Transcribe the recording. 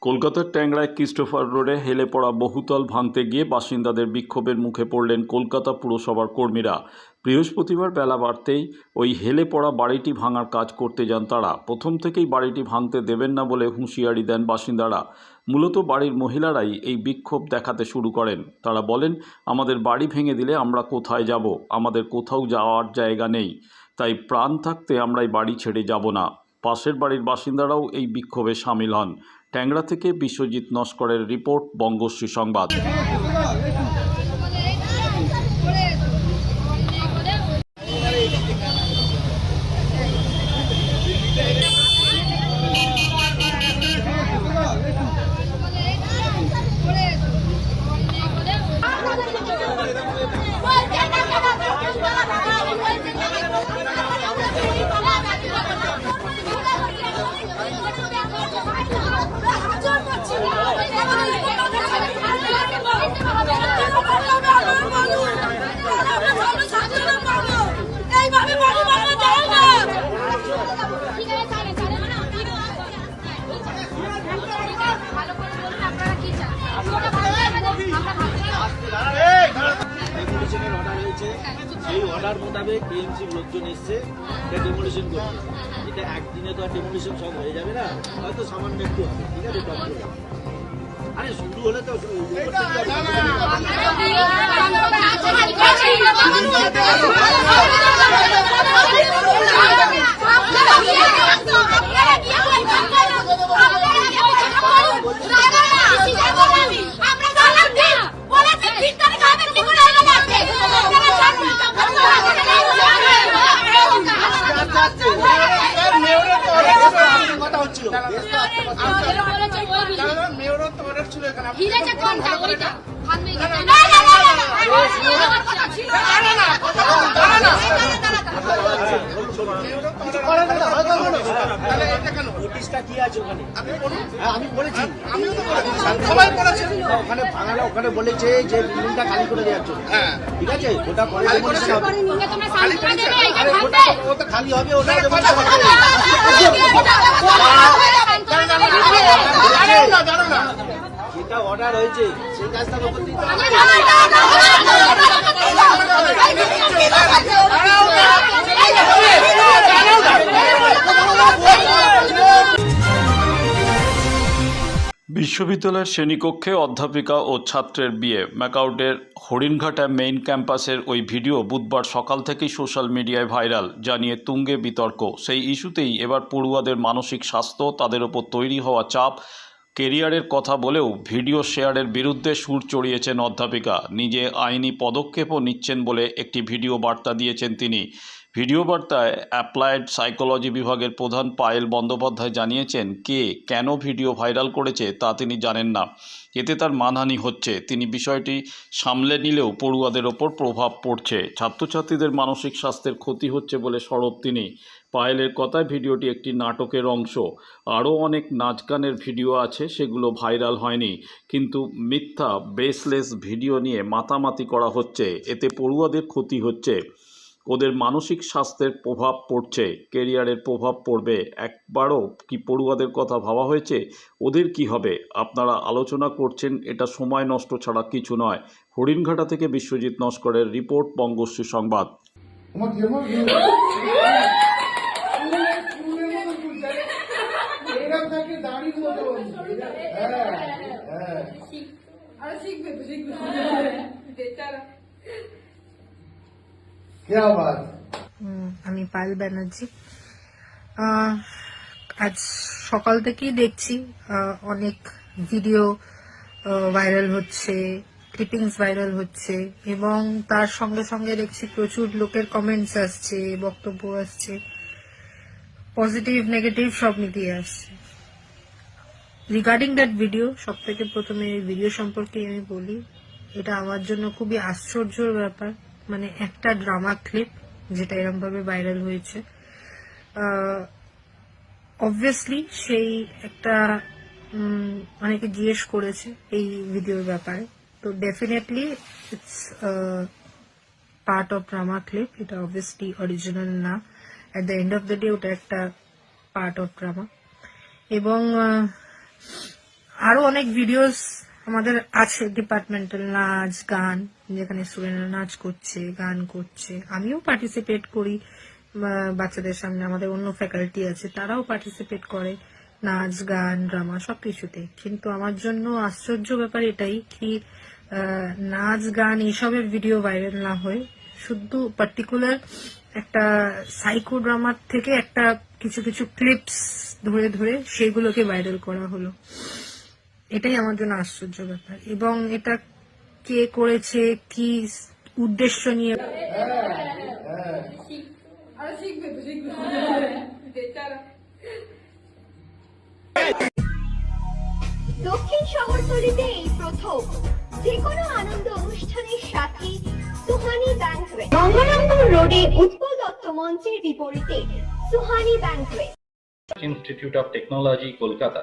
কলকাতার ট্যাংরায় ক্রিস্টোফার রোডে হেলে পড়া বহুতল ভাঙতে গিয়ে বাসিন্দাদের বিক্ষোভের মুখে পড়লেন কলকাতা পুরসভার কর্মীরা। বৃহস্পতিবার বেলা বাড়তেই ওই হেলে পড়া বাড়িটি ভাঙার কাজ করতে যান তারা। প্রথম থেকেই বাড়িটি ভাঙতে দেবেন না বলে হুঁশিয়ারি দেন বাসিন্দারা। মূলত বাড়ির মহিলারাই এই বিক্ষোভ দেখাতে শুরু করেন। তারা বলেন, আমাদের বাড়ি ভেঙে দিলে আমরা কোথায় যাব? আমাদের কোথাও যাওয়ার জায়গা নেই। তাই প্রাণ থাকতে আমরা এই বাড়ি ছেড়ে যাব না। পাশের বাড়ির বাসিন্দারাও এই বিক্ষোভে সামিল হন। ট্যাংরা থেকে বিশ্বজিৎ নস্করের রিপোর্ট বঙ্গশ্রী সংবাদ। হয়েছে সেই অর্ডার মোতাবেক বিএমসি লোকজন এসছে, এটা ডেমোলিশন করবে এটা একদিনে তো আর ডেমোলিশন সব হয়ে যাবে না, হয়তো সামান্য একটু হবে, ঠিক আছে টপ আরে শুরু হলে তো শুরু করতে নোটিশটা কি আছে ওখানে হ্যাঁ আমি বলেছি সবাই বলেছে ওখানে ভাঙালে ওখানে বলেছে যে বিল্ডিংটা খালি করে দেওয়ার জন্য হ্যাঁ ঠিক আছে ওটা পরে হবে। আরে ওটা ওটা খালি হবে ওটা হবে। যেটা অর্ডার হয়েছে সেই কাজটা বিশ্ববিদ্যালয়ের শ্রেণীকক্ষে অধ্যাপিকা ও ছাত্রের বিয়ে। ম্যাকাউটের হরিণঘাটা মেইন ক্যাম্পাসের ওই ভিডিও বুধবার সকাল থেকেই সোশ্যাল মিডিয়ায় ভাইরাল, জানিয়ে তুঙ্গে বিতর্ক। সেই ইস্যুতেই এবার পড়ুয়াদের মানসিক স্বাস্থ্য, তাদের ওপর তৈরি হওয়া চাপ, কেরিয়ারের কথা বলেও ভিডিও শেয়ারের বিরুদ্ধে সুর চড়িয়েছেন অধ্যাপিকা। নিজে আইনি পদক্ষেপও নিচ্ছেন বলে একটি ভিডিও বার্তা দিয়েছেন তিনি। ভিডিও বার্তায় অ্যাপ্লায়েড সাইকোলজি বিভাগের প্রধান পায়েল বন্দ্যোপাধ্যায় জানিয়েছেন, কে কেন ভিডিও ভাইরাল করেছে তা তিনি জানেন না। এতে তার মানহানি হচ্ছে। তিনি বিষয়টি সামলে নিলেও পড়ুয়াদের ওপর প্রভাব পড়ছে। ছাত্রছাত্রীদের মানসিক স্বাস্থ্যের ক্ষতি হচ্ছে বলে সরব তিনি। পায়েলের কথায় ভিডিওটি একটি নাটকের অংশ। আরও অনেক নাচ গানের ভিডিও আছে, সেগুলো ভাইরাল হয়নি। কিন্তু মিথ্যা, বেসলেস ভিডিও নিয়ে মাতামাতি করা হচ্ছে। এতে পড়ুয়াদের ক্ষতি হচ্ছে। ওদের মানসিক স্বাস্থ্যের প্রভাব পড়ছে কেরিয়ারের প্রভাব পড়বে। একবারও কি পড়ুয়াদের কথা ভাবা হয়েছে? ওদের কি হবে? আপনারা আলোচনা করছেন এটা সময় নষ্ট ছাড়া কিছু নয়। হরিণঘাটা থেকে বিশ্বজিৎ নস্করের রিপোর্ট বঙ্গশ্রী সংবাদ। এরকম আমি পায়েল ব্যানার্জি। আজ সকাল থেকেই দেখছি অনেক ভিডিও ভাইরাল হচ্ছে, ক্লিপিংস ভাইরাল হচ্ছে, এবং তার সঙ্গে সঙ্গে দেখছি প্রচুর লোকের কমেন্টস আসছে, বক্তব্য আসছে। পজিটিভ নেগেটিভ সব মিলিয়ে আসছে। রিগার্ডিং দ্যাট ভিডিও সব থেকে প্রথমে ভিডিও সম্পর্কে আমি বলি, এটা আমার জন্য খুবই আশ্চর্যের ব্যাপার। মানে একটা ড্রামা ক্লিপ যেটা এরকম ভাবে ভাইরাল হয়েছে অবভিয়াসলি সেই একটা অনেকে জিজ্ঞেস করেছে এই ভিডিওর ব্যাপারে। তো definitely it's part of drama clip এটা অবভিয়াসলি অরিজিনাল না। At the end of the day ওটা একটা পার্ট অফ ড্রামা এবং আহ, আরও অনেক ভিডিওস আমাদের আছে ডিপার্টমেন্টাল নাচ, গান, যেখানে স্টুডেন্টরা নাচ করছে, গান করছে। আমিও পার্টিসিপেট করি বাচ্চাদের সামনে আমাদের অন্য ফ্যাকাল্টি আছে, তারাও পার্টিসিপেট করে নাচ, গান ড্রামা সব সবকিছুতে। কিন্তু আমার জন্য আশ্চর্য ব্যাপার এটাই কি নাচ, গান এইসবের ভিডিও ভাইরাল না হয়ে শুধু পার্টিকুলার একটা সাইকো ড্রামার থেকে একটা কিছু কিছু ক্লিপস ধরে ধরে সেগুলোকে ভাইরাল করা হলো। এটাই আমার জন্য আশ্চর্য ব্যাপার। এবং এটা কে করেছে কি উদ্দেশ্য নিয়ে দক্ষিণ শহরতলিতে এই প্রথম। যে কোনো আনন্দ অনুষ্ঠানের সাথে সুহানি ব্যাংকুয়েট গঙ্গারামপুর রোডে উৎপল দত্ত মঞ্চের বিপরীতে Suhani banquet institute of technology Kolkata,